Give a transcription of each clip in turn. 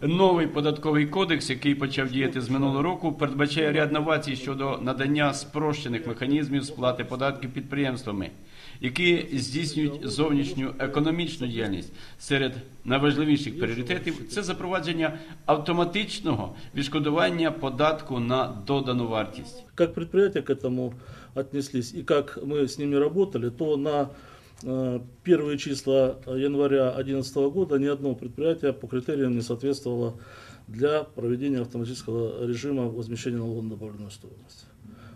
Новий податковий кодекс, який почав діяти з минулого року, передбачає ряд новацій щодо надання спрощених механізмів сплати податків підприємствами, які здійснюють зовнішню економічну діяльність. Серед найважливіших пріоритетів це запровадження автоматичного відшкодування податку на додану вартість. Как предприятия к этому отнеслись и как мы с ними работали, то на э, первые числа января 2011 года ни одно предприятие по критериям не соответствовало для проведения автоматического режима возмещения налога на добавленную стоимость.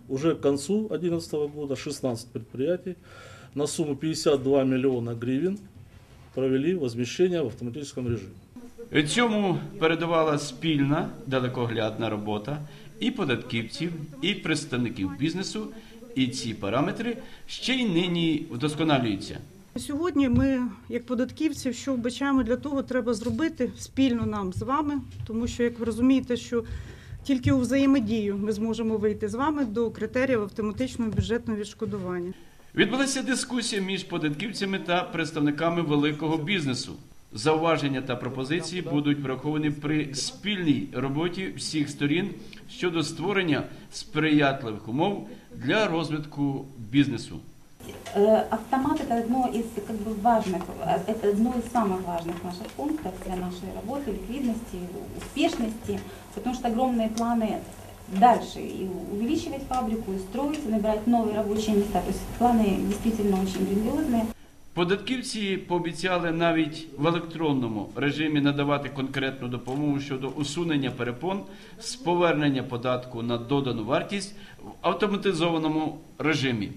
Уже к концу 2011 года 16 предприятий на сумму 52 миллиона гривен провели возмещение в автоматическом режиме. Цьому передавала спільна далекоглядна робота і податківців, і представників бізнесу, і ці параметри ще й нині вдосконалюються. Сьогодні ми, як податківці, що вбачаємо для того, треба зробити спільно нам з вами, тому що, як ви розумієте, що тільки у взаємодію ми зможемо вийти з вами до критеріїв автоматичного бюджетного відшкодування. Відбулася дискусія між податківцями та представниками великого бізнесу. Зауваження та пропозиції будуть враховані при спільній роботі всіх сторін щодо створення сприятливих умов для розвитку бізнесу. Э, Автомат это одно из как бы важных, э, это одно из самых важных наших пунктов для нашей работы, ликвидности, успешности, потому что огромные планы дальше и увеличивать фабрику, и строить, и набирать новые рабочие места. То есть планы действительно очень грандиозные. Податківці пообіцяли навіть в електронному режимі надавати конкретну допомогу щодо усунення перепон з повернення податку на додану вартість в автоматизованому режимі.